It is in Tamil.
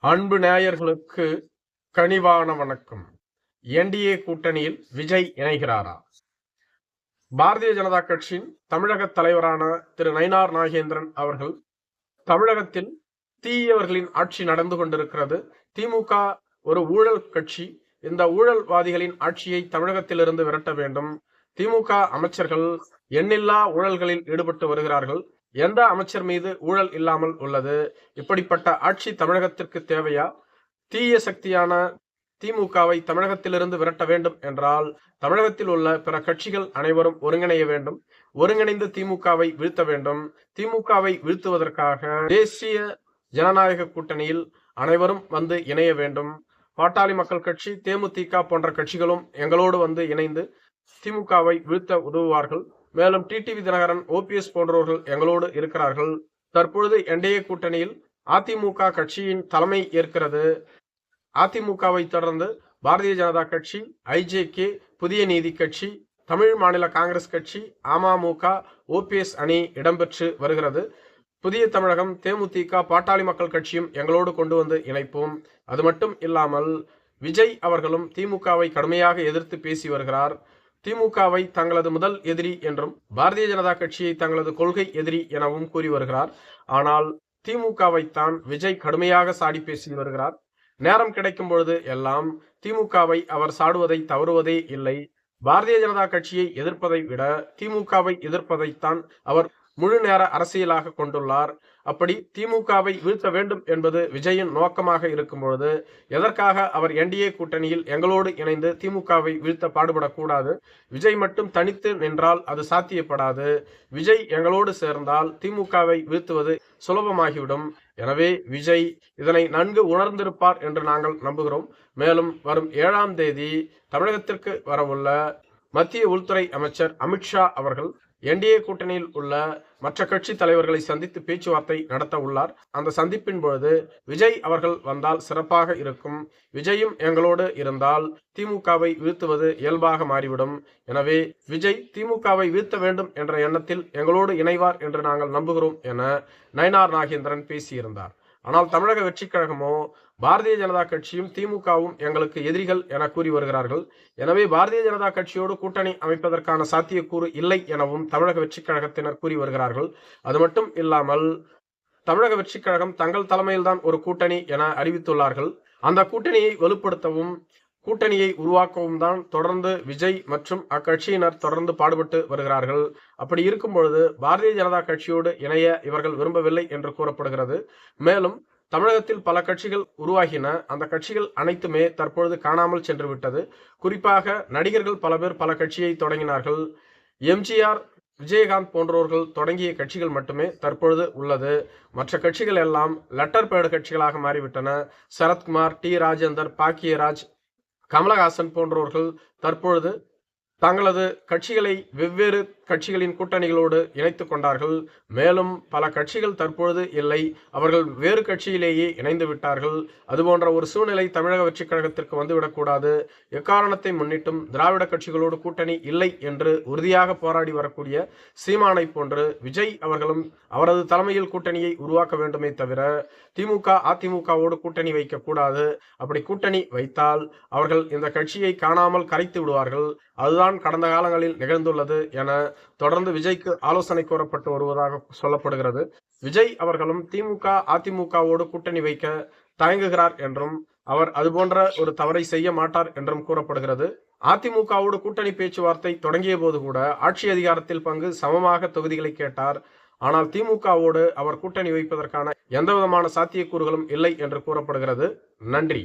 அன்பு நேயர்களுக்கு கனிவான வணக்கம். என்டிஏ கூட்டணியில் விஜய் இணைகிறாரா? பாரதிய ஜனதா கட்சியின் தமிழக தலைவரான திரு நயினார் நாகேந்திரன் அவர்கள் தமிழகத்தில் தீயவர்களின் ஆட்சி நடந்து கொண்டிருக்கிறது. திமுக ஒரு ஊழல் கட்சி. இந்த ஊழல்வாதிகளின் ஆட்சியை தமிழகத்திலிருந்து விரட்ட வேண்டும். திமுக அமைச்சர்கள் எண்ணில்லா ஊழல்களில் ஈடுபட்டு வருகிறார்கள். எந்த அமைச்சர் மீது ஊழல் இல்லாமல் உள்ளது? இப்படிப்பட்ட ஆட்சி தமிழகத்திற்கு தேவையா? தீய சக்தியான திமுகவை தமிழகத்திலிருந்து விரட்ட வேண்டும் என்றால் தமிழகத்தில் உள்ள பிற கட்சிகள் அனைவரும் ஒருங்கிணைய வேண்டும். ஒருங்கிணைந்து திமுகவை வீழ்த்த வேண்டும். திமுகவை வீழ்த்துவதற்காக தேசிய ஜனநாயக கூட்டணியில் அனைவரும் வந்து இணைய வேண்டும். பாட்டாளி மக்கள் கட்சி தேமுதிக போன்ற கட்சிகளும் எங்களோடு வந்து இணைந்து திமுகவை வீழ்த்த உதவுவார்கள். மேலும் டிடிவி தினகரன் ஓபிஎஸ் போன்றவர்கள் எங்களோடு இருக்கிறார்கள். தற்பொழுது என்டிஏ கூட்டணியில் அதிமுக கட்சியின் தலைமை ஏற்கிறது. அதிமுகவை தொடர்ந்து பாரதிய ஜனதா கட்சி ஐஜேகே புதிய நீதி கட்சி தமிழ் மாநில காங்கிரஸ் கட்சி அமமுக ஓபிஎஸ் அணி இடம்பெற்று வருகிறது. புதிய தமிழகம் தேமுதிக பாட்டாளி மக்கள் கட்சியும் எங்களோடு கொண்டு வந்து இணைப்போம். அது மட்டும் இல்லாமல் விஜய் அவர்களும் திமுகவை கடுமையாக எதிர்த்து பேசி வருகிறார். திமுகவை தங்களது முதல் எதிரி என்றும் பாரதிய ஜனதா கட்சியை தங்களது கொள்கை எதிரி எனவும் கூறி வருகிறார். ஆனால் திமுகவை தான் விஜய் கடுமையாக சாடி பேசி வருகிறார். நேரம் கிடைக்கும் பொழுது எல்லாம் திமுகவை அவர் சாடுவதை தவறுவதே இல்லை. பாரதிய ஜனதா கட்சியை எதிர்ப்பதை விட திமுகவை எதிர்ப்பதைத்தான் அவர் முழு நேர அரசியலாக கொண்டுள்ளார். அப்படி திமுகவை வீழ்த்த வேண்டும் என்பது விஜயின் நோக்கமாக இருக்கும் பொழுது எதற்காக அவர் என்டிஏ கூட்டணியில் எங்களோடு இணைந்து திமுகவை வீழ்த்த பாடுபடக்கூடாது? விஜய் மட்டும் தனித்து நின்றால் அது சாத்தியப்படாது. விஜய் எங்களோடு சேர்ந்தால் திமுகவை வீழ்த்துவது சுலபமாகிவிடும். எனவே விஜய் இதனை நன்கு உணர்ந்திருப்பார் என்று நாங்கள் நம்புகிறோம். மேலும் வரும் ஏழாம் தேதி தமிழகத்திற்கு வரவுள்ள மத்திய உள்துறை அமைச்சர் அமித்ஷா அவர்கள் என்டிஏ கூட்டணியில் உள்ள மற்ற கட்சி தலைவர்களை சந்தித்து பேச்சுவார்த்தை நடத்த உள்ளார். அந்த சந்திப்பின் பொழுது விஜய் அவர்கள் வந்தால் சிறப்பாக இருக்கும். விஜயும் எங்களோடு இருந்தால் திமுகவை வீழ்த்துவது இயல்பாக மாறிவிடும். எனவே விஜய் திமுகவை வீழ்த்த வேண்டும் என்ற எண்ணத்தில் எங்களோடு இணைவார் என்று நாங்கள் நம்புகிறோம் என நயனார் நாகேந்திரன் பேசியிருந்தார். ஆனால் தமிழக வெற்றிக் கழகமோ பாரதிய ஜனதா கட்சியும் திமுகவும் எங்களுக்கு எதிரிகள் என கூறி வருகிறார்கள். எனவே பாரதிய ஜனதா கட்சியோடு கூட்டணி அமைப்பதற்கான சாத்தியக்கூறு இல்லை எனவும் தமிழக வெற்றி கழகத்தினர் கூறி வருகிறார்கள். அது மட்டும் இல்லாமல் தமிழக வெற்றிக் கழகம் தங்கள் தலைமையில்தான் ஒரு கூட்டணி என அறிவித்துள்ளார்கள். அந்த கூட்டணியை வலுப்படுத்தவும் கூட்டணியை உருவாக்கவும் தான் தொடர்ந்து விஜய் மற்றும் அக்கட்சியினர் தொடர்ந்து பாடுபட்டு வருகிறார்கள். அப்படி இருக்கும் பொழுது பாரதிய ஜனதா கட்சியோடு இணைய இவர்கள் விரும்பவில்லை என்று கூறப்படுகிறது. மேலும் தமிழகத்தில் பல கட்சிகள் உருவாகின. அந்த கட்சிகள் அனைத்துமே தற்பொழுது காணாமல் சென்று விட்டது குறிப்பாக நடிகர்கள் பல பேர் பல கட்சியை தொடங்கினார்கள். எம்ஜிஆர் விஜயகாந்த் போன்றவர்கள் தொடங்கிய கட்சிகள் மட்டுமே தற்பொழுது உள்ளது. மற்ற கட்சிகள் எல்லாம் லெட்டர் பேடு கட்சிகளாக மாறிவிட்டன. சரத்குமார் டி. ராஜேந்தர் பாக்கியராஜ் கமலஹாசன் போன்றவர்கள் தற்பொழுது தங்களது கட்சிகளை வெவ்வேறு கட்சிகளின் கூட்டணிகளோடு இணைத்து கொண்டார்கள். மேலும் பல கட்சிகள் தற்பொழுது இல்லை. அவர்கள் வேறு கட்சியிலேயே இணைந்து விட்டார்கள். அதுபோன்ற ஒரு சூழ்நிலை தமிழக வெற்றிக் கழகத்திற்கு வந்துவிடக்கூடாது எக்காரணத்தை முன்னிட்டும் திராவிட கட்சிகளோடு கூட்டணி இல்லை என்று உறுதியாக போராடி வரக்கூடிய சீமானை போன்று விஜய் அவர்களும் அவரது தலைமையில் கூட்டணியை உருவாக்க வேண்டுமே தவிர திமுக அதிமுகவோடு கூட்டணி வைக்கக்கூடாது அப்படி கூட்டணி வைத்தால் அவர்கள் இந்த கட்சியை காணாமல் கரைத்து விடுவார்கள். அதுதான் கடந்த காலங்களில் நிகழ்ந்துள்ளது என தொடர்ந்து விஜய்க்கு ஆலோசனை கூறப்பட்டு வருவதாக சொல்லப்படுகிறது. விஜய் அவர்களும் திமுக அதிமுகவோடு கூட்டணி வைக்க தயங்குகிறார் என்றும் அவர் அதுபோன்ற ஒரு தவறை செய்ய மாட்டார் என்றும் கூறப்படுகிறது. அதிமுகவோடு கூட்டணி பேச்சுவார்த்தை தொடங்கிய போது கூட ஆட்சி அதிகாரத்தில் பங்கு சமமாக தொகுதிகளை கேட்டார். ஆனால் திமுகவோடு அவர் கூட்டணி வைப்பதற்கான எந்தவிதமான சாத்தியக்கூறுகளும் இல்லை என்று கூறப்படுகிறது. நன்றி.